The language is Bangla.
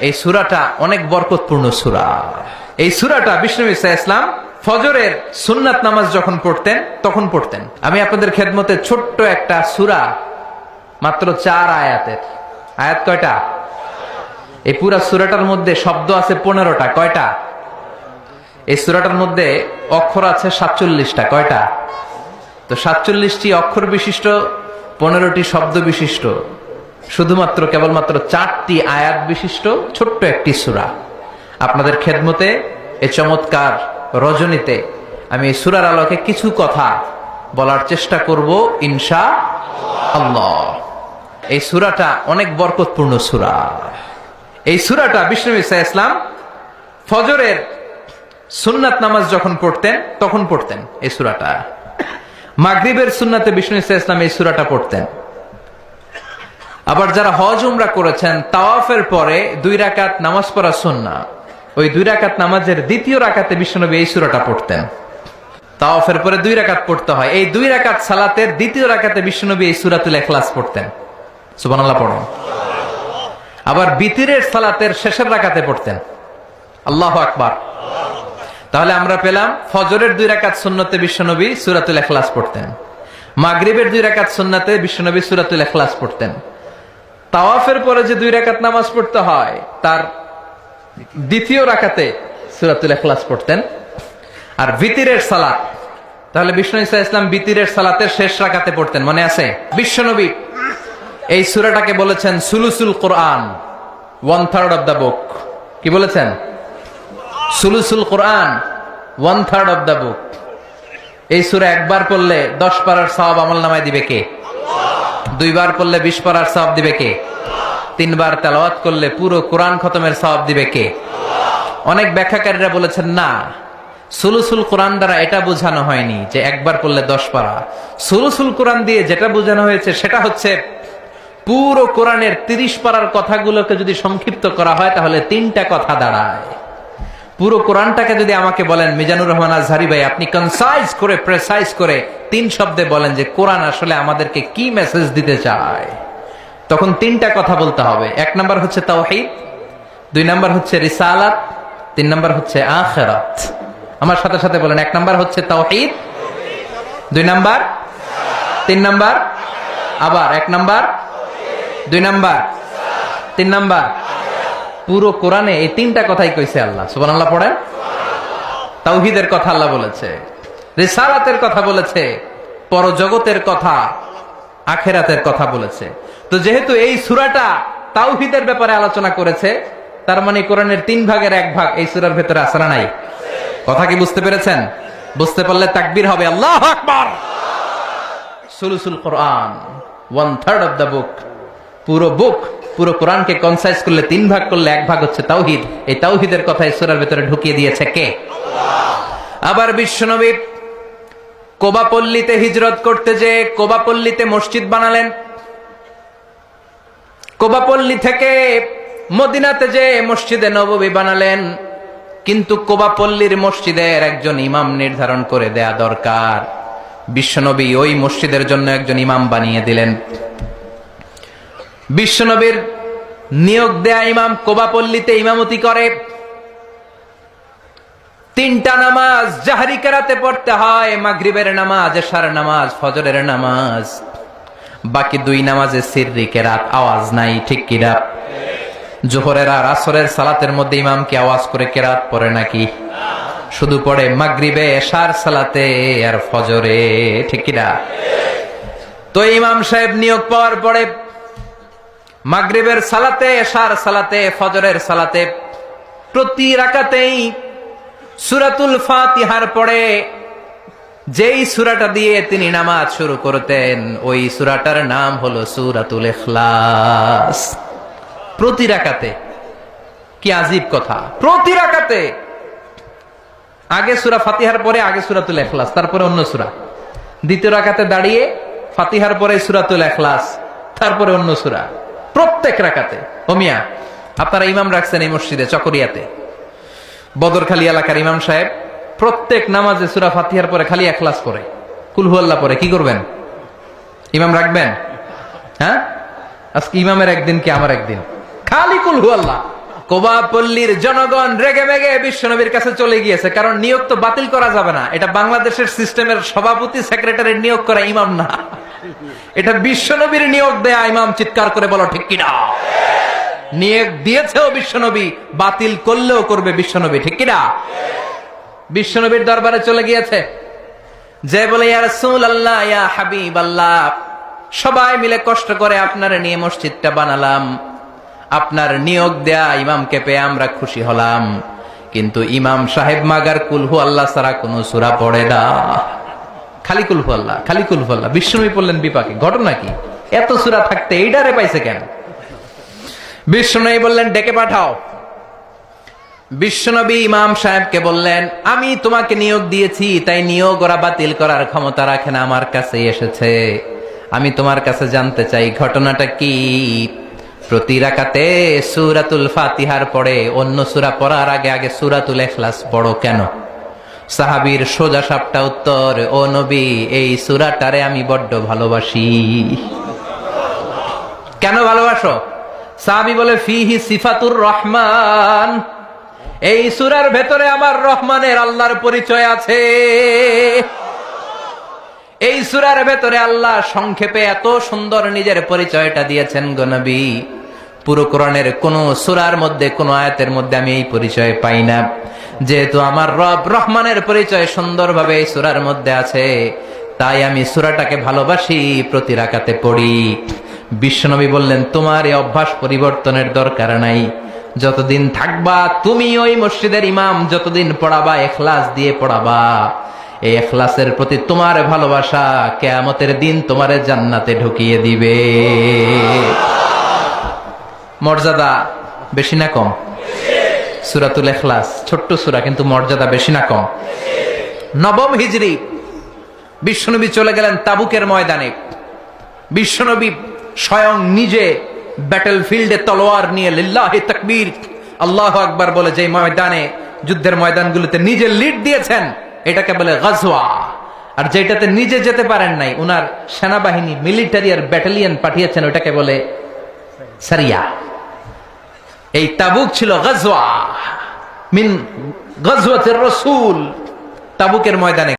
এই সুরাটা অনেক বরকতপূর্ণ সুরা। এই সুরাটা বিষ্ণু ইসা ইসলাম ফজরের সুন্নাত নামাজ যখন পড়তেন, তখন পড়তেন। আমি আপনাদের খেদমতে ছোট্ট একটা সুরা, মাত্র চার আয়াতের। আয়াত কয়টা? এই পুরা সুরাটার মধ্যে শব্দ আছে পনেরোটা। কয়টা? এই সুরাটার মধ্যে অক্ষর আছে সাতচল্লিশটা। কয়টা? তো সাতচল্লিশটি অক্ষর বিশিষ্ট, পনেরোটি শব্দ বিশিষ্ট। শুধুমাত্র কেবলমাত্র চারটি আয়াত বিশিষ্ট ছোট্ট একটি সুরা। আপনাদের খেদমতে এ চমৎকার রজনীতে আমি এই সুরার আলোকে কিছু কথা বলার চেষ্টা করব ইনশা আল্লাহ। এই সুরাটা অনেক বরকতপূর্ণ সুরা। এই সুরাটা বিষ্ণু ইসা ইসলাম ফজরের সুন্নাত নামাজ যখন পড়তেন, তখন পড়তেন এই সুরাটা। মাগরিবের সুন্নাতে বিষ্ণু ইসা ইসলাম এই সুরাটা পড়তেন। আবার যারা হজ উমরা করেছেন, তাওয়াফের পরে দুই রাকাত নামাজ পড়া সুন্না। ওই দুই রাকাত নামাজের দ্বিতীয় রাকাতে বিশ্বনবী এই সুরাটা পড়তেন। তাওয়াফের পরে দুই রাকাত পড়তে হয়। এই দুই রাকাত সালাতের দ্বিতীয় রাকাতে বিশ্বনবী এই সুরাতুল এখলাস পড়তেন। সুবহানাল্লাহ পড়েন। আবার বিতিরের সালাতের শেষের রাকাতে পড়তেন। আল্লাহ আকবার। তাহলে আমরা পেলাম, ফজরের দুই রাকাত সুন্নতে বিশ্বনবী সুরাতুল এখলাস পড়তেন। মাগরিবের দুই রাকাত সুন্নাতে বিশ্বনবী সুরাতুল এখলাস পড়তেন। তাওয়াফের পরে যে দুই রাকাত নামাজ পড়তে হয়, তার দ্বিতীয় রাকাতে সুরাতুল এখলাস পড়তেন। আর ভিতিরের সালাত, তাহলে বিষ্ণু ইসা ইসলাম বিতিরের সালাতের শেষ রাকাতে পড়তেন, মনে আছে? বিশ্বনবী এই সুরাটাকে বলেছেন সুলুসুল Quran one third of the book কি বলেছেন? সুলুসুল Quran one third of the book এই সুরা একবার পড়লে দশ পারার সব আমল নামায় দিবে কে? দুইবার পড়লে বিশ পারার সব দিবে কে? তিনবার তেলাওয়াত করলে পুরো কোরআন খতমের সব দিবে কে? অনেক ব্যাখ্যাকারীরা বলেছেন, না, সুলুসুল কোরআন দ্বারা এটা বোঝানো হয়নি যে একবার পড়লে দশ পারা। সুলুসুল কোরআন দিয়ে যেটা বোঝানো হয়েছে সেটা হচ্ছে পুরো কোরআনের তিরিশ পারার কথাগুলোকে যদি সংক্ষিপ্ত করা হয় তাহলে তিনটা কথা দাঁড়ায়। পুরো কোরআনটাকে যদি আমাকে বলেন, মিজানুর রহমান আজহারি ভাই, আপনি কনসাইজ করে প্রেসাইজ করে তিন শব্দে বলেন যে কোরআন আসলে আমাদেরকে কি মেসেজ দিতে চায়। তখন তিনটা কথা বলতে হবে। এক নাম্বার হচ্ছে তাওহিদ, দুই নাম্বার হচ্ছে রিসালাত, তিন নাম্বার হচ্ছে আখেরাত। আমার সাথে সাথে বলেন, এক নাম্বার হচ্ছে তাওহিদ, দুই নাম্বার, তিন নাম্বার, আবার এক নাম্বার, দুই নাম্বার, তিন নাম্বার পুরো কোরআনে এই তিনটা কথাই কইছে আল্লাহ। সুবান আল্লাহ পড়েন। তাওহিদের কথা আল্লাহ বলেছে। রিসালাতের কথা বলেছে। পরজগতের কথা, আখেরাতের কথা বলেছে। তো যেহেতু এই সুরাটা তাওহিদের ব্যাপারে আলোচনা করেছে, তার মানে কোরআনের তিন ভাগের এক ভাগ এই সুরার ভেতরে আসরা নাই? কথা কি বুঝতে পেরেছেন? বুঝতে পারলে তাকবির হবে আল্লাহ আকবার। সুলুসুল Quran one third of the book পুরো বুক পুরো কোরআনকে কনসাইজ করলে তিন ভাগ করলে এক ভাগ হচ্ছে তাওহিদ। এই তাওহিদের কথা ঈশ্বরের ভেতরে ঢুকিয়ে দিয়েছে কে? আবার বিশ্বনবী কোবাপল্লীতে হিজরত করতে যে কোবাপল্লীতে মসজিদ বানালেন। কোবাপল্লী থেকে মদিনাতে যে মসজিদে নববী বানালেন। কিন্তু কোবাপল্লীর মসজিদের একজন ইমাম নির্ধারণ করে দেয়া দরকার। বিশ্বনবী ওই মসজিদের জন্য একজন ইমাম বানিয়ে দিলেন। বিশ্বনবীর নিয়োগ দেয়া ইমাম কোবাপল্লীতে ইমামতি করে। তিনটা নামাজ জাহারি কেরাতে পড়তে হয়, মাগরিবের নামাজ, এশার নামাজ, ফজরের নামাজ। বাকি দুই নামাজে সিররি কেরাত, আওয়াজ নাই, ঠিক কিরা জোহরের আর আসরের সালাতের মধ্যে ইমাম কি আওয়াজ করে কেরাত পড়ে নাকি? শুধু পড়ে মাগরিবে, এশার সালাতে আর ফজরে, ঠিক কিরা তো ইমাম সাহেব নিয়োগ পাওয়ার পরে মাগরিবের সালাতে, এশার সালাতে, ফজরের সালাতে প্রতি রাকাতেই সুরাতুল ফাতিহার পরে যেই সুরাটা দিয়ে তিনি নামাজ শুরু করতেন, ওই সুরাটার নাম হলো সুরাতুল ইখলাস। প্রতি রাকাতে। কি আজীব কথা। প্রতি রাকাতে। আগে সুরা ফাতিহার পরে, আগে সুরাতুল এখলাস তারপরে অন্য সুরা। দ্বিতীয় রাকাতে দাঁড়িয়ে ফাতিহার পরে সুরাতুল এখলাস তারপরে অন্য সুরা। প্রত্যেক রাকাতে। ওমিয়া আপনারা ইমাম রাখছেন এই মসজিদে, চকরিয়াতে। বদরখালী এলাকার ইমাম সাহেব প্রত্যেক নামাজে সুরা ফাতিহার পরে খালি এখলাস পরে কুলহু আল্লাহ পরে কি করবেন? ইমাম রাখবেন? হ্যাঁ? আজকে ইমামের একদিন কি আমার একদিন? খালি কুলহু আল্লাহ কোবা জনগণ রেগে মেগে বিশ্বনবীর কাছে চলে গিয়েছে, কারণ নিয়োগ তো বাতিল করা যাবে না। এটা বাংলাদেশের সিস্টেমের সভাপতি সেক্রেটারি নিয়োগ করা ইমাম না। এটা বিশ্বনবীর নিয়োগ দেয়া, ইমাম চিৎকার করে বলো, ঠিক কিনা? নিয়োগ দিয়েছেও বিশ্বনবী, বাতিল করলেও করবে বিশ্বনবী, ঠিক কিনা? বিশ্বনবীর দরবারে চলে গিয়েছে। যে বলে সবাই মিলে কষ্ট করে আপনার নিয়ে মসজিদটা বানালাম। আপনার নিয়োগ দেয়া ইমামকে পেয়ে আমরা খুশি হলাম। কিন্তু ইমাম সাহেব মাগার কুলহু আল্লাহ সারা কোনো সুরা পড়ে না। খালি কুলহু আল্লাহ খালি কুলহু বিষ্ণুই পড়লেন বিপাকে, ঘটনা কি? এত সুরা থাকতে এইটারে পাইছে কেন? বিষ্ণুই বললেন, ডেকে পাঠাও। বিশ্বনবী ইমাম সাহেবকে বললেন, আমি তোমাকে নিয়োগ দিয়েছি, তাই নিয়োগ ওরা বাতিল করার ক্ষমতা রাখে না, আমার কাছে এসেছে। আমি তোমার কাছে জানতে চাই, ঘটনাটা কি? প্রতি রাকাতে সুরাতুল ফাতিহার পরে, অন্য সুরা পড়ার আগে আগে সুরাতুল এখলাস পড়ো কেন? সাহাবীর সোজা সাপটা উত্তর, ও নবী, এই সুরাটারে আমি বড্ড ভালোবাসি। কেন ভালোবাসো? সাহাবি বলে, ফিহি সিফাতুর রহমান। এই সুরার ভেতরে আমার রহমানের আল্লাহর পরিচয় আছে। এই সুরার ভেতরে আল্লাহ সংক্ষেপে এত সুন্দর নিজের পরিচয়টা দিয়েছেন গনবী পুরো কোরআনের কোন সুরার মধ্যে, কোন আয়াতের মধ্যে আমি এই পরিচয় পাই না। যেহেতু আমার রব রহমানের পরিচয় সুন্দরভাবে এই সুরার মধ্যে আছে, তাই আমি সুরাটাকে ভালোবাসি, প্রতি রাকাতে পড়ি। বিশ্বনবী বললেন, তোমার এই অভ্যাস পরিবর্তনের দরকার নাই। যতদিন থাকবা, তুমি ওই মসজিদের ইমাম, যতদিন পড়াবা, এখলাস দিয়ে পড়াবা। এই এখলাসের প্রতি তোমার ভালোবাসা কেয়ামতের দিন তোমার জান্নাতে ঢুকিয়ে দিবে। মর্যাদা বেশি না কম? সুরাতুল এখলাস, ছোট্ট সুরা, কিন্তু মর্যাদা বেশি না কম? নবম হিজরি, বিশ্বনবী চলে গেলেন তাবুকের ময়দানে। বিশ্বনবী স্বয়ং নিজে ব্যাটেল ফিল্ডে তলোয়ার নিয়ে লিল্লাহি তাকবীর, আল্লাহ আকবার বলে যে ময়দানে, যুদ্ধের ময়দানগুলোতে নিজে লিড দিয়েছেন, এটাকে বলে গজওয়া। আর যেটাতে নিজে যেতে পারেন নাই, উনার সেনাবাহিনী মিলিটারি আর ব্যাটালিয়ন পাঠিয়েছেন, ওটাকে বলে সারিয়া। এই তাবুক ছিল গজওয়া মিন গজওয়াতের রসুল তাবুকের ময়দানে।